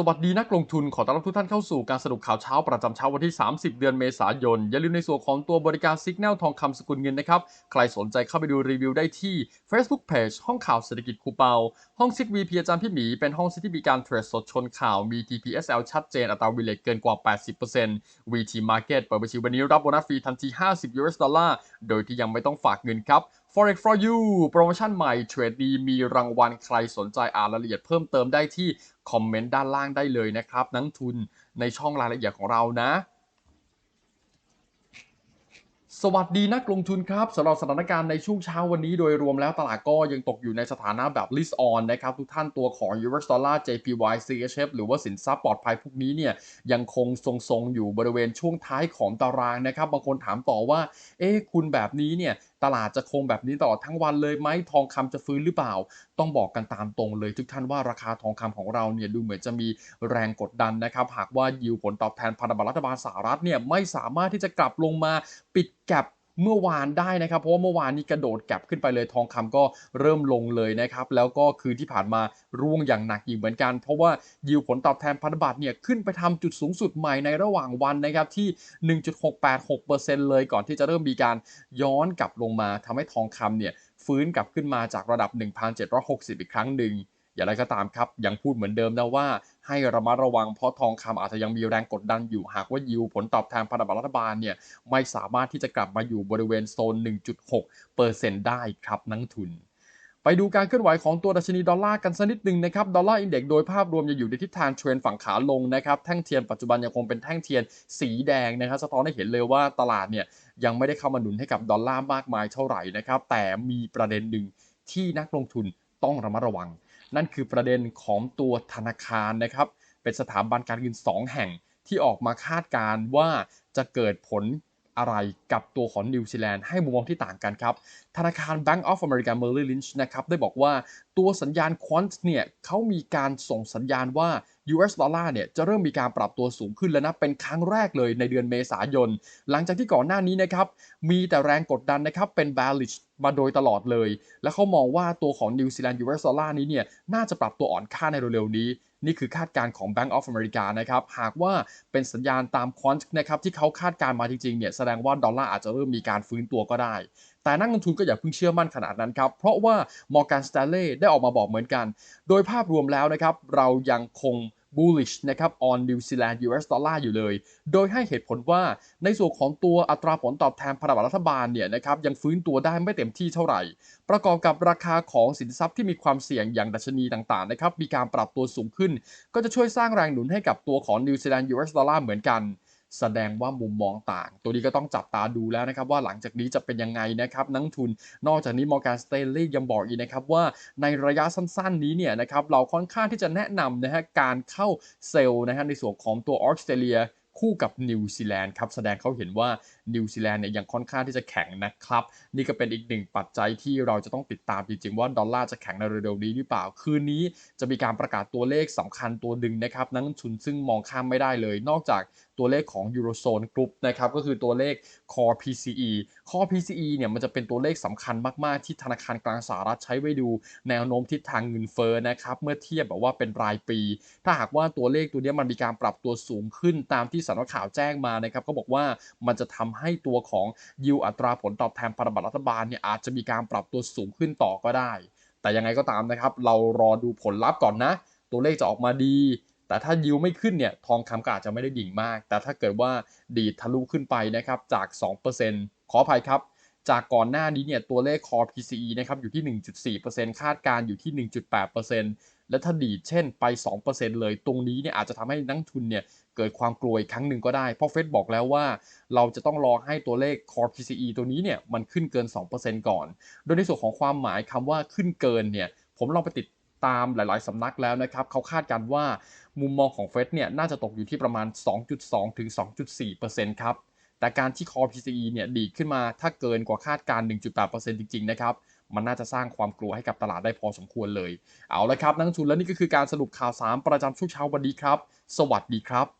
สวัสดีนักลงทุนขอต้อนรับทุกท่านเข้าสู่การสรุปข่าวเช้าประจำเช้าวันที่ 30 เดือนเมษายน อย่าลืมในส่วนของตัวบริการ Signal ทองคำสกุลเงินนะครับ ใครสนใจเข้าไปดูรีวิวได้ที่ Facebook Page ห้องข่าวเศรษฐกิจคูเปา ห้องซิกวีพีอาจารย์พี่หมี เป็นห้องที่มีการเทรดสดชนข่าวมี TPSL ชัดเจนอัตราวิเลตเกินกว่า 80% VT Market เปิดบัญชีวันนี้รับโบนัสฟรีทันที 50 US ดอลลาร์โดยที่ยังไม่ต้องฝากเงินครับ Forex for you โปรโมชั่นใหม่เทรดดีมีรางวัลใครสนใจอ่านรายละเอียดเพิ่มเติมได้ที่คอมเมนต์ด้านล่างได้เลยนะครับ นักทุนในช่องรายละเอียดของเรานะ สวัสดีนักลงทุนครับสำหรับสถานการณ์ในช่วงเช้าวันนี้โดยรวมแล้วตลาดก็ยังตกอยู่ในสถานะแบบ list on นะครับ ทุกท่านตัวของ US Dollar JPY CHF หรือว่าสินทรัพย์ปลอดภัยพวกนี้เนี่ยยังคงทรงๆอยู่บริเวณช่วงท้ายของตารางนะครับ บางคนถามต่อว่า เอ๊ะคุณแบบนี้เนี่ย ตลาดจะคงแบบนี้ตลอดทั้งวันเลยไหมทองคำจะฟื้นหรือเปล่า ต้องบอกกันตามตรงเลยทุกท่านว่าราคาทองคำของเราเนี่ยดูเหมือนจะมีแรงกดดันนะครับ หากว่ายิวผลตอบแทนพันธบัตรรัฐบาลสหรัฐเนี่ยไม่สามารถที่จะกลับลงมาปิดแกลบ เมื่อวานได้นะครับ เพราะว่าเมื่อวานนี้กระโดดแก็บขึ้นไปเลยทองคำก็เริ่มลงเลยนะครับ แล้วก็คืนที่ผ่านมาร่วงอย่างหนักอีกเหมือนกัน เพราะว่ายิวผลตอบแทนพันธบัตรเนี่ยขึ้นไปทำจุดสูงสุดใหม่ในระหว่างวันนะครับที่ 1.686%เลยก่อนที่จะเริ่มมีการย้อนกลับลงมาทำให้ทองคำเนี่ยฟื้นกลับขึ้นมาจากระดับ 1,760 อีกครั้งหนึ่ง อย่างไรก็ตามครับยังพูดเหมือนเดิมนะว่าให้ระมัดระวังเพราะทองคำอาจจะยังมีแรงกดดันอยู่หากว่ายิวผลตอบแทนพันธบัตรรัฐบาลเนี่ยไม่สามารถที่จะกลับมาอยู่บริเวณโซน 1.6%ได้ครับนักทุนไปดูการเคลื่อนไหวของตัวดัชนีดอลลาร์กันสักนิดหนึ่งนะครับ ดอลลาร์อินเด็กซ์โดยภาพรวมยังอยู่ในทิศทางเทรนฝั่งขาลงนะครับ แท่งเทียนปัจจุบันยังคงเป็นแท่งเทียนสีแดงนะครับสะท้อนให้เห็นเลยว่าตลาดเนี่ยยังไม่ได้เข้ามาหนุนให้กับดอลลาร์มากมายเท่าไหร่นะครับ แต่มีประเด็นหนึ่งที่นักลงทุน ต้องระมัดระวัง นั่นคือประเด็นของตัวธนาคารนะครับ เป็นสถาบันการเงิน 2 แห่งที่ออกมาคาดการณ์ว่าจะเกิดผล อะไรกับตัวของนิวซีแลนด์ให้มุมมองที่ต่างกันครับ ธนาคาร Bank of America Merrill Lynch นะครับได้บอกว่าตัวสัญญาณควอนต์เนี่ยเขามีการส่งสัญญาณว่า US ดอลลาร์เนี่ยจะเริ่มมีการปรับตัวสูงขึ้นแล้วนะ เป็นครั้งแรกเลยในเดือนเมษายน หลังจากที่ก่อนหน้านี้นะครับ มีแต่แรงกดดันนะครับ เป็น bearish มาโดยตลอดเลย และเขามองว่าตัวของนิวซีแลนด์ US ดอลลาร์นี้เนี่ยน่าจะปรับตัวอ่อนค่าในเร็วๆนี้ นี่คือคาดการณ์ของ Bank of America นะครับ หากว่าเป็นสัญญาณตามควอนต์นะครับที่เขาคาดการณ์มาจริงๆเนี่ยแสดงว่าดอลลาร์อาจจะเริ่มมีการฟื้นตัวก็ได้ แต่นักลงทุนก็อย่าเพิ่งเชื่อมั่นขนาดนั้นครับ เพราะว่า Morgan Stanley ได้ออกมาบอกเหมือนกัน โดยภาพรวมแล้วนะครับเรายังคง bullish นะครับ on New Zealand US dollar อยู่เลย โดยให้เหตุผลว่าในส่วนของตัวอัตราผลตอบแทนพันธบัตรรัฐบาลเนี่ยนะครับยังฟื้นตัวได้ไม่เต็มที่เท่าไหร่ ประกอบกับราคาของสินทรัพย์ที่มีความเสี่ยงอย่างดัชนีต่างๆนะครับมีการปรับตัวสูงขึ้น ก็จะช่วยสร้างแรงหนุนให้กับตัวของ New Zealand US dollar เหมือนกัน แสดงว่ามุมมองต่าง ตัวนี้ก็ต้องจับตาดูแล้วนะครับว่าหลังจากนี้จะเป็นยังไงนะครับนักทุนนอกจากนี้ Morgan Stanley ยังบอกอีกนะครับว่าในระยะสั้นๆนี้เนี่ยนะครับเราค่อนข้างที่จะแนะนำนะฮะการเข้าเซลล์นะฮะในส่วนของตัวออสเตรเลียคู่กับนิวซีแลนด์ครับแสดงเขาเห็นว่านิวซีแลนด์เนี่ยยังค่อนข้างที่จะแข็งนะครับ นี่ก็เป็นอีกหนึ่งปัจจัยที่เราจะต้องติดตามจริงๆ ว่าดอลลาร์จะแข็งในเร็วๆนี้หรือเปล่า คืนนี้จะมีการประกาศตัวเลขสำคัญตัวหนึ่งนะครับนักลงทุนซึ่งมองข้ามไม่ได้เลย นอกจาก ตัวเลขของ Eurozone Group นะครับก็คือตัวเลข Core PCE Core PCE เนี่ยมันจะเป็นตัวเลขสำคัญมาก ๆ ที่ธนาคารกลางสหรัฐใช้ไว้ดูแนวโน้มทิศทางเงินเฟ้อนะครับเมื่อเทียบแบบว่าเป็นรายปี ถ้าหากว่าตัวเลขตัวนี้มันมีการปรับตัวสูงขึ้นตามที่สำนักข่าวแจ้งมานะครับก็บอกว่ามันจะทำให้ตัวของยิวอัตราผลตอบแทนพันธบัตรรัฐบาลเนี่ยอาจจะมีการปรับตัวสูงขึ้นต่อก็ได้ แต่ยังไงก็ตามนะครับ เรารอดูผลลัพธ์ก่อนนะ ตัวเลขจะออกมาดี แต่ถ้ายิวไม่ขึ้นเนี่ยทองคำก็อาจจะไม่ได้ดิ่งมาก แต่ถ้าเกิดว่าดีทะลุขึ้นไปนะครับจาก 2%ขออภัยครับจากก่อนหน้านี้เนี่ยตัวเลข Core PCE นะครับอยู่ที่ 1.4%คาดการณ์อยู่ที่ 1.8%และถ้าดีเช่นไป 2%เลยตรงนี้เนี่ยอาจจะทำให้นักทุนเนี่ยเกิดความกลัวอีกครั้งหนึ่งก็ได้ เพราะเฟดบอกแล้วว่า เราจะต้องรอให้ตัวเลข Core PCE ตัวนี้เนี่ยมันขึ้นเกิน 2%ก่อน โดยในส่วนของความหมายคำว่าขึ้นเกินเนี่ยผมลองไปติด ตามหลายๆสำนักแล้วนะครับเขาคาดการว่ามุมมองของเฟดเนี่ยน่าจะตกอยู่ที่ประมาณ 2.2 ถึง 2.4%ครับ แต่การที่คอ PCE เนี่ยดีขึ้นมาถ้าเกินกว่าคาดการ 1.8%จริง ๆ นะครับ มันน่าจะสร้างความกลัวให้กับตลาดได้พอสมควรเลย เอาละครับ นักทุนและนี่ก็คือการสรุปข่าวสารประจำช่วงเช้าวันนี้ครับ สวัสดีครับ